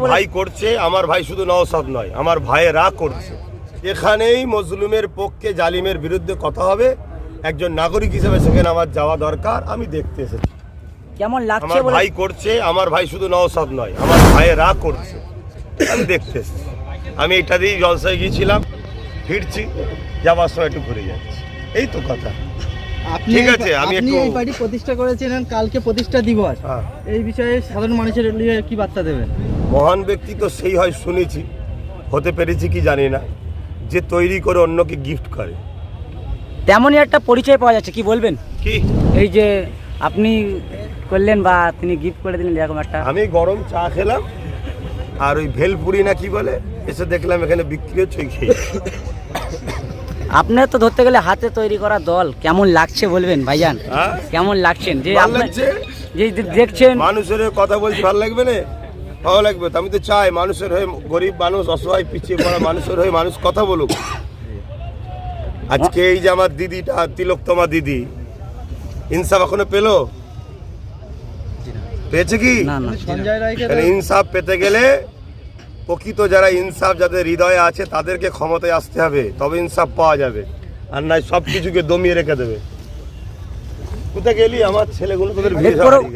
ভাই করছে আমার ভাই শুধু নওসাদ নয় আমার ভাইয়েরা করছে। এখানেই মজলুমের পক্ষে জালিমের বিরুদ্ধে কথা হবে। একজন নাগরিক হিসেবে সেখানে আমার যাওয়া দরকার আমি দেখতে এসেছি। কেমন লাগছে আমার ভাই করছে আমার ভাই শুধু নওসাদ নয় আমার ভাইয়েরা করছে। আমি দেখতে এসেছি। আমি এটা দিয়েই জলসায় গিয়েছিলাম ফিরছি যাওয়ার সময় একটু ঘুরে যাচ্ছি। এই তো কথা। আপনি ঠিক আছে, আমি একটু- এই পার্টি প্রতিষ্ঠা করেছিলেন কালকে প্রতিষ্ঠা দিবস। হ্যাঁ। এই বিষয়ে সাধারণ মানুষের কি বার্তা দেবেন? মহান ব্যক্তি তো সেই হয় শুনেছি হতে পেরেছি কি জানি না যে তৈরি করে অন্যকে গিফট করে। তেমনই একটা পরিচয় পাওয়া যাচ্ছে কি বলবেন? কি? এই যে আপনি করলেন বা তিনি গিফট করে দিলেন এরকম একটা আমি গরম চা খেলাম আর ওই ভেলপুরি না কি বলে এসে দেখলাম এখানে বিক্রি হচ্ছে খেয়ে আপনার তো ধরতে গেলে হাতে তৈরি করা দল কেমন লাগছে বলবেন ভাইজান? হ্যাঁ? কেমন লাগছেন? যে আপনার যে- দেখছেন মানুষের কথা বলছি ভালো লাগবে না? ভালো লাগবে তো আমি তো চাই মানুষের হয়ে গরিব মানুষ অসহায় পিছিয়ে পড়া মানুষের হয়ে মানুষ কথা বলুক। আজকে এই যে আমার দিদিটা তিলোত্তমা দিদি ইনসাফ এখনও পেল? পেয়েছে কি? ইনসাফ পেতে গেলে প্রকৃত যারা ইনসাফ যাদের হৃদয়ে আছে তাদেরকে ক্ষমতায় আসতে হবে তবে ইনসাফ পাওয়া যাবে। আর নয় সব কিছুকে দমিয়ে রেখে দেবে। কোথায় গেলি? আমার ছেলেগুলো তোদের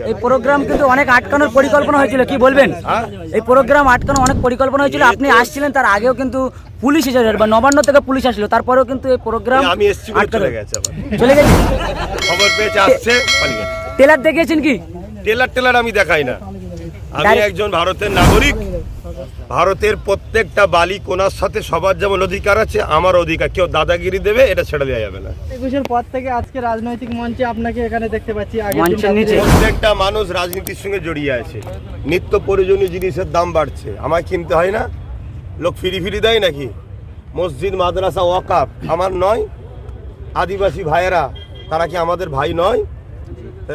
এই প্রোগ্রাম কিন্তু অনেক আটকানোর পরিকল্পনা হয়েছিল কি বলবেন? হ্যাঁ? এই প্রোগ্রাম আটকানো অনেক পরিকল্পনা হয়েছিল আপনি আসছিলেন তার আগেও কিন্তু পুলিশ এসেছিল বা নবান্ন থেকে পুলিশ আসলো তারপরেও কিন্তু এই প্রোগ্রাম আমি এসছি চলে গেছে চলে গেছে? খবর পেয়েছে আসছে টেলার দেখিয়েছেন কি? টেলার টেলার আমি দেখাই না। আমি একজন ভারতের নাগরিক ভারতের প্রত্যেকটা বালি কোনার সাথে সবার যেমন অধিকার আছে আমার অধিকার। কেউ দাদাগিরি দেবে এটা ছেড়ে দেওয়া যাবে না। একুশের পর থেকে আজকে রাজনৈতিক মঞ্চে আপনাকে এখানে দেখতে পাচ্ছি। প্রত্যেকটা মানুষ রাজনীতির সঙ্গে জড়িয়ে আছে। নিত্য প্রয়োজনীয় জিনিসের দাম বাড়ছে। আমায় কিনতে হয় না? লোক ফিরি ফিরি দেয় নাকি? মসজিদ মাদ্রাসা ওয়াকাফ। আমার নয়। আদিবাসী ভাইয়েরা তারা কি আমাদের ভাই নয়?